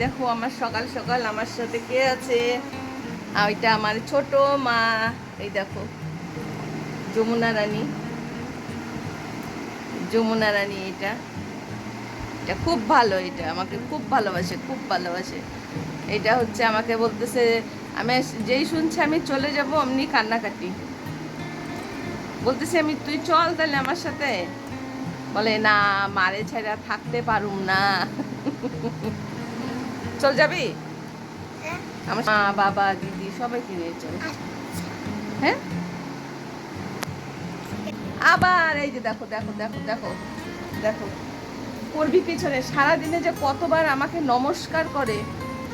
দেখো আমার সকাল সকাল আমার সাথে কে আছে? ওইটা আমার ছোট মা। এই দেখো, যমুনা রানী। যমুনা রানী এটা। এটা খুব ভালো এটা, আমাকে খুব ভালোবাসে খুব ভালোবাসে। এটা হচ্ছে আমাকে বলতেছে, আমি যেই শুনছি আমি চলে যাব, অমনি কান্নাকাটি। বলতেছে, আমি, তুই চল তাহলে আমার সাথে। বলে, না, মারে ছাড়া থাকতে পারুম না। চল যাবি? আমার মা বাবা দিদি সবাইকে নিয়ে চল হ্যাঁ? আবার এই যে দেখো দেখো দেখো দেখো দেখো। করবি পিছনে। সারাদিনে যে কতবার আমাকে নমস্কার করে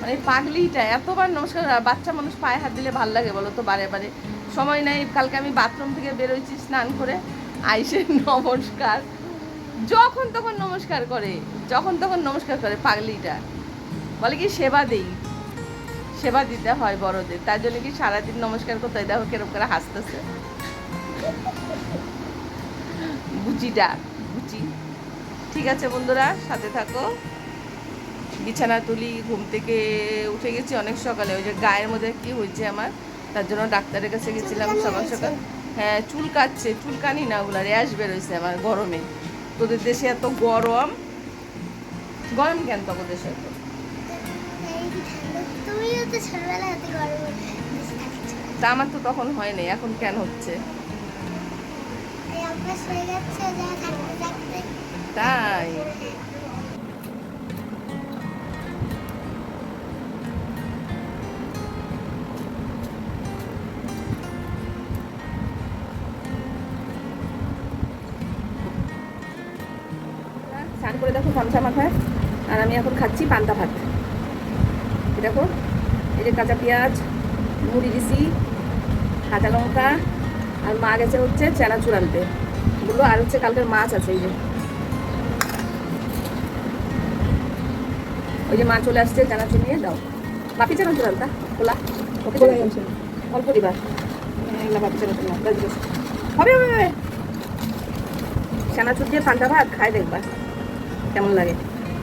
মানে পাগলিটা এতবার নমস্কার বাচ্চা মানুষ পায়ে হাত দিলে ভালো লাগে বলো তো বারে বারে। সময় নাই কালকে আমি বাথরুম থেকে বেরোইছি স্নান করে আইসে নমস্কার। যখন তখন নমস্কার করে যখন তখন নমস্কার করে পাগলিটা। বলে কি সেবা দেই। সেবা দিতে হয় বড়দের। তার জন্য কি সারাদিন নমস্কার করতে দেখো কেরম করে হাসতেছে। গুচিটা গুচি। ঠিক আছে বন্ধুরা সাথে থাকো। বিছানা তুলি ঘুম থেকে উঠে গেছি অনেক সকালে। ওই যে গায়ের মধ্যে কি হয়েছে আমার? তার জন্য ডাক্তারের কাছে গেছিলাম সকাল সকাল। হ্যাঁ চুল কাটছে চুল কানি না ওগুলো র্যাশ বেরোইছে আমার গরমে। তোদের দেশে এত গরম। গরম কেন তোদের দেশে? এত তুমিও তো ছোটবেলা হাতে গরম তা আমার তো তখন হয় নাই এখন কেন হচ্ছে? তাই? স্নান করে দেখো গামছা মাথায়। আর আমি এখন খাচ্ছি পান্তা ভাত। এই দেখো, এই যে কাঁচা পেঁয়াজ, মুড়ি দিছি কাঁচা লঙ্কা, আর মা গেছে হচ্ছে চানাচুর আনতে। এগুলো আর হচ্ছে কালকের মাছ আছে এই যে। ওই যে মা চলে আসছে চানাচুর নিয়ে, দাও। বাপি চানাচুর আনতা? খোলা। ওকে অল্প দিবা। এগুলা চানাচুর না হবে হবে চানাচুর দিয়ে পান্তা ভাত, খাই দেখবা। কেমন লাগে।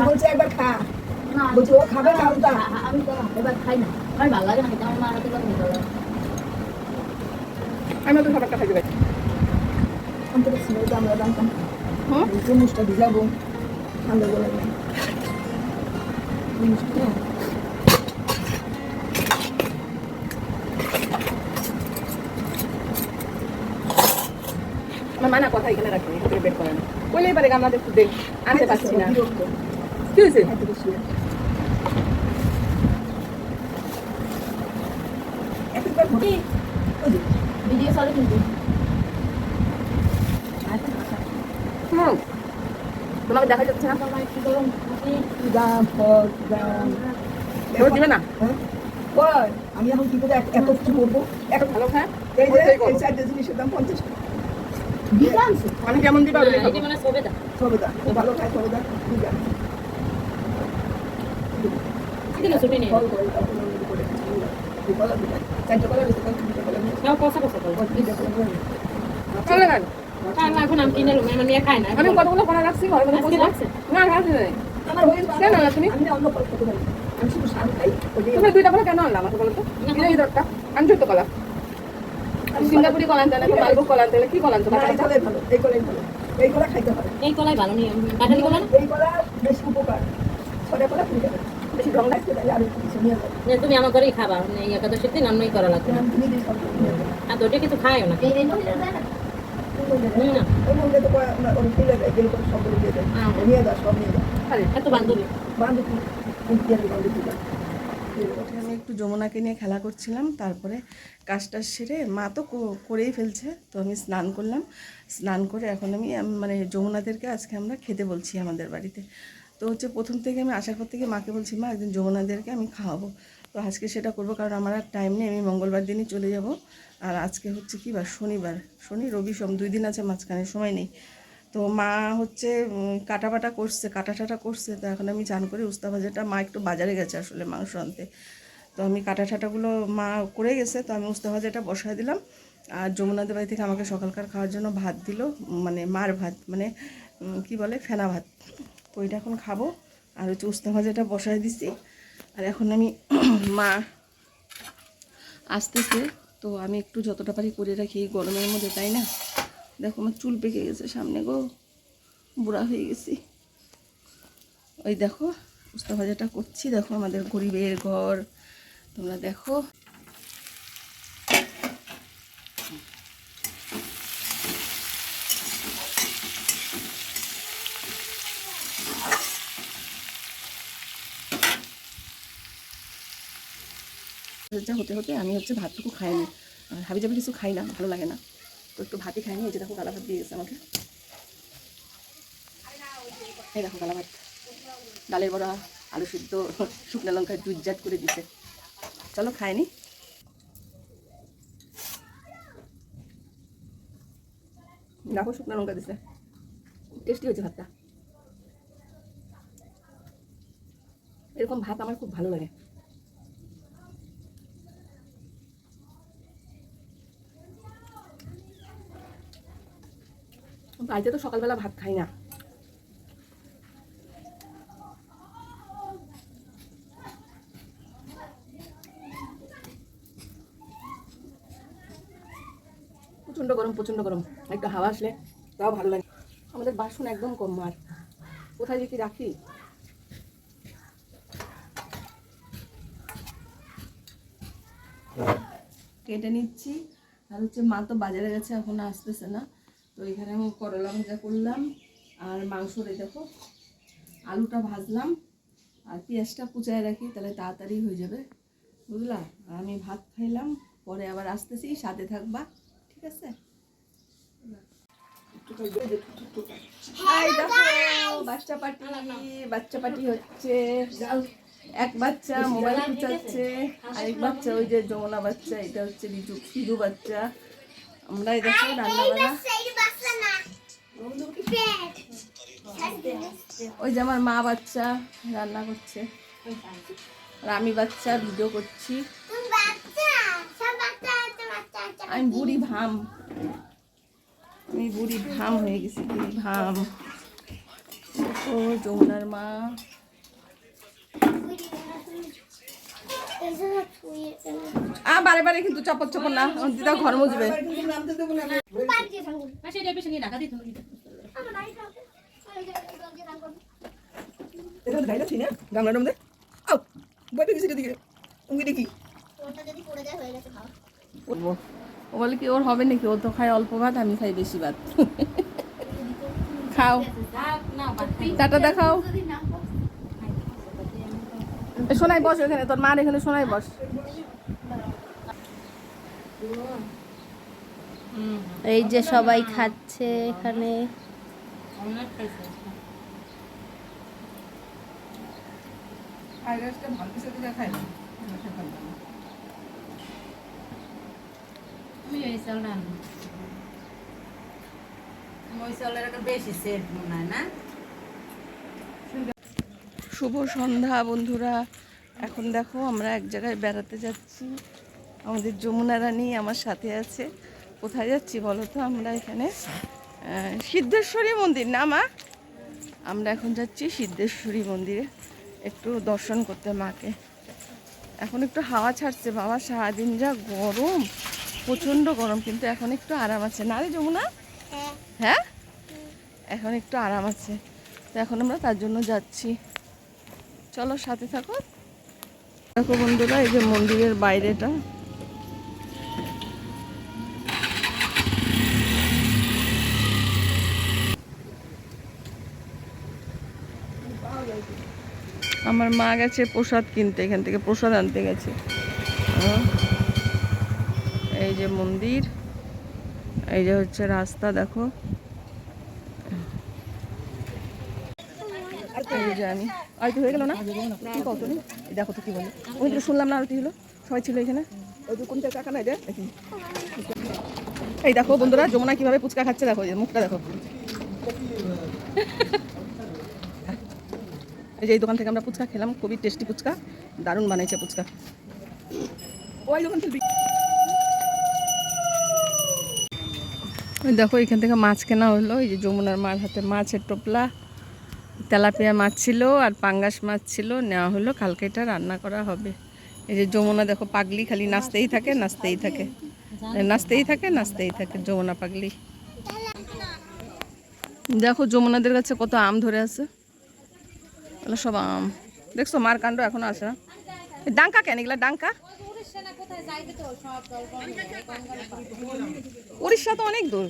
বলছে একবার খা বলছে ও খাবে না তো এবার খাই না আমার ভালো লাগে না খেতে আমার মা হাতে করে লাগে আমি তো খাবারটা খাইতে পারি আমি তো যে আমরা মানা কথা এখানে রাখিনি থেকে বের করে না বলেই পারে আমরা একটু দেখ আনতে পারছি না। কি হয়েছে ভিডিও চলে কিন্তু হুম। তোমাকে দেখা যাচ্ছে না? এবার দিবে না? হ্যাঁ? আমি এখন কি করে এত- এত কিছু করব? এখন ভালো খা এই যে এই চারটে জিনিসের দাম পঞ্চাশ টাকা। আমি কেমন দিবা মানে সবেদা সবেদা ভালো খায় সবেদা ঠিক আছে ছুটি নেই আমি আমি আমি কতগুলো রাখছি ঘরে? না রাখছি। কেন না তুমি? আমি। আমি তুমি দুইটা কেন আনলাম আমাকে বলো তো তো কলা আমি সিঙ্গাপুরি কলা আনতে না মালভোগ কলা আনতে কি কলা আনতে এই কলাই ভালো, এই কলাই ভালো। এই কলা খাইতে হবে। এই কলাই ভালো নেই কাঠালি কলা? এই কলা বেশি উপকার। ছটা কলা কিনতে হবে। বেশি ঢং লাগছে, তাই আরও কিছু নিয়ে। তুমি আমার ঘরেই খাবা মানে এই একাদশীর দিন করা লাগবে। আর তো ওটা কিছু খাইও না। এই বান্ধবী। বান্ধবী, আমি দিয়ে দিই বান্ধবীটা। আমি একটু যমুনাকে নিয়ে খেলা করছিলাম তারপরে কাজটা সেরে মা তো করেই ফেলছে তো আমি স্নান করলাম। স্নান করে এখন আমি মানে যমুনাদেরকে আজকে আমরা খেতে বলছি আমাদের বাড়িতে। তো হচ্ছে প্রথম থেকে আমি আসার পর থেকে মাকে বলছি মা একদিন যমুনাদেরকে আমি খাওয়াবো। তো আজকে সেটা করব কারণ আমার আর টাইম নেই আমি মঙ্গলবার দিনই চলে যাব। আর আজকে হচ্ছে কি বার? শনিবার। শনি রবি সোম দুই দিন আছে মাঝখানে সময় নেই। তো মা হচ্ছে উম, কাটা বাটা করছে কাটা টাটা করছে। তো এখন আমি চান করে উস্তা ভাজাটা মা একটু বাজারে গেছে আসলে মাংস আনতে। তো আমি কাটা ঠাটাগুলো মা করে গেছে, তো আমি উস্তা ভাজাটা বসায় দিলাম। আর যমুনাদের বাড়ি থেকে আমাকে সকালকার খাওয়ার জন্য ভাত দিল মানে মার ভাত মানে কি বলে, ফেনা ভাত। তো ওইটা এখন খাব। আর হচ্ছে উস্তা ভাজাটা বসায় দিছি। আর এখন আমি মা আসতেছে। তো আমি একটু যতটা পারি করে রাখি, এই গরমের মধ্যে, তাই না? দেখো আমার চুল পেকে গেছে সামনে গো, বুড়া হয়ে গেছি। ওই দেখো, উস্তা ভাজাটা করছি। দেখো আমাদের গরিবের ঘর তোমরা দেখো। যা হতে হতে আমি হচ্ছে ভাতটুকু খাইনি। হাবি জাবি কিছু খাই না, ভালো লাগে না। তো একটু ভাতই খাইনি, এই যে দেখো গালা ভাত দিয়ে গেছে আমাকে। এই দেখো গালা ভাত ডালের বড়া, আলু সিদ্ধ, শুকনো লঙ্কা জুজ্জাট করে দিছে। চলো খাইনি দেখো শুকনো লঙ্কা দিছে। টেস্টি হয়েছে ভাতটা। এরকম ভাত আমার খুব ভালো লাগে। বাড়িতে তো সকালবেলা ভাত খাই না। প্রচণ্ড গরম প্রচণ্ড গরম। একটু হাওয়া আসলে তাও ভালো লাগে। আমাদের বাসন একদম কম, আর কোথায় যে কি রাখি? কেটে নিচ্ছি। আর হচ্ছে মা তো বাজারে গেছে, এখন আসতেছে না। তো এখানে আমি করলা ভাজা করলাম, আর মাংস রে দেখো। আলুটা ভাজলাম, আর পেঁয়াজটা কুচায় রাখি, তাহলে তাড়াতাড়ি হয়ে যাবে। বুঝলা? আর আমি ভাত খাইলাম, পরে আবার আসতেছি, সাথে থাকবা। ঠিক আছে? বাচ্চা হচ্ছে। এক বাচ্চা মোবাইল আরেক বাচ্চা ওই যে যমুনা বাচ্চা এটা হচ্ছে বাচ্চা। আমরা এই দেখো ওই যে আমার মা বাচ্চা রান্না করছে। আর আমি বাচ্চা ভিডিও করছি তুমি বাচ্চা সব বাচ্চা আছে বাচ্চা আছে আমি বুড়ি ভাম। আমি বুড়ি ভাম হয়ে গেছি বুড়ি ভাম। ও যমুনার মা। আ বারে বারে কিন্তু চপর চপর না দিদা ঘর মুজবে গামলার মধ্যে আও গেছি তুমি দেখি ওটা যদি পড়ে যায় হয়ে গেছে খাওয়া করব ও বলে কি, ওর হবে নাকি? ও তো খায় অল্প ভাত, আমি খাই বেশি ভাত। খাও। টাটা দেখাও। সোনাই, বস এখানে তোর মার এখানে, সোনাই, বস। এই যে সবাই খাচ্ছে এখানে। ভালো কিছু দিয়ে খাই না আমি ওই চালটা আনব ওই চালের একটা বেশি সেট মনে হয় না শুভ সন্ধ্যা বন্ধুরা। এখন দেখো আমরা এক জায়গায় বেড়াতে যাচ্ছি। আমাদের যমুনা রানী আমার সাথে আছে। কোথায় যাচ্ছি বলো তো? আমরা এখানে সিদ্ধেশ্বরী মন্দির না মা? আমরা এখন যাচ্ছি সিদ্ধেশ্বরী মন্দিরে। একটু দর্শন করতে মাকে। এখন একটু হাওয়া ছাড়ছে বাবা সারাদিন যা গরম। প্রচণ্ড গরম কিন্তু এখন একটু আরাম আছে। না রে যমুনা? হ্যাঁ। হ্যাঁ? এখন একটু আরাম আছে। তো এখন আমরা তার জন্য যাচ্ছি। চলো সাথে থাকো। দেখো বন্ধুরা এই যে মন্দিরের বাইরেটা। আমার মা গেছে প্রসাদ কিনতে এখান থেকে প্রসাদ আনতে গেছে। হ্যাঁ। এই যে মন্দির, এই যে হচ্ছে রাস্তা, দেখো। এই যে আমি। আরতি হয়ে গেল না? কি কত? দেখো তো কি বলে। ওই তো শুনলাম না আরতি হলো। সবাই ছিল এখানে। ওই যে কোনটা টাকা নাই এই দেখো বন্ধুরা, যমুনা কীভাবে পুচকা খাচ্ছে দেখো যে মুখটা দেখো। এই যে এই দোকান থেকে আমরা পুচকা খেলাম, খুবই টেস্টি পুচকা দারুণ বানাইছে পুচকা ওই দোকান থেকে ওই দেখো, এখান থেকে মাছ কেনা হলো। এই যে যমুনার মার হাতে মাছের টোপলা। তেলাপিয়া মাছ ছিল আর পাঙ্গাস মাছ ছিল, নেওয়া হলো। কালকে এটা রান্না করা হবে। এই যে যমুনা দেখো, পাগলি খালি নাচতেই থাকে নাচতেই থাকে। নাচতেই থাকে নাচতেই থাকে, যমুনা পাগলি। দেখো, যমুনাদের কাছে কত আম ধরে আছে। সব আম। দেখছ, মার কাণ্ড এখনও আসে না। ডাঙ্কা কেন? এগুলা ডাঙ্কা? উড়িষ্যা তো অনেক দূর